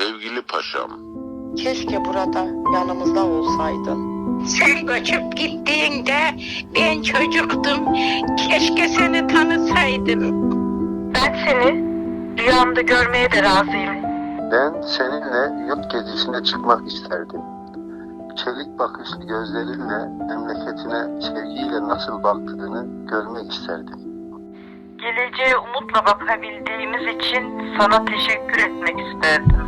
Sevgili paşam, Keşke burada yanımızda olsaydın. Sen göçüp gittiğinde ben çocuktum. Keşke seni tanısaydım. Ben seni rüyamda görmeye de razıyım. Ben seninle yurt gezisine çıkmak isterdim. Çelik bakışlı gözlerinle memleketine sevgiyle nasıl baktığını görmek isterdim. Geleceğe umutla bakabildiğimiz için sana teşekkür etmek isterdim.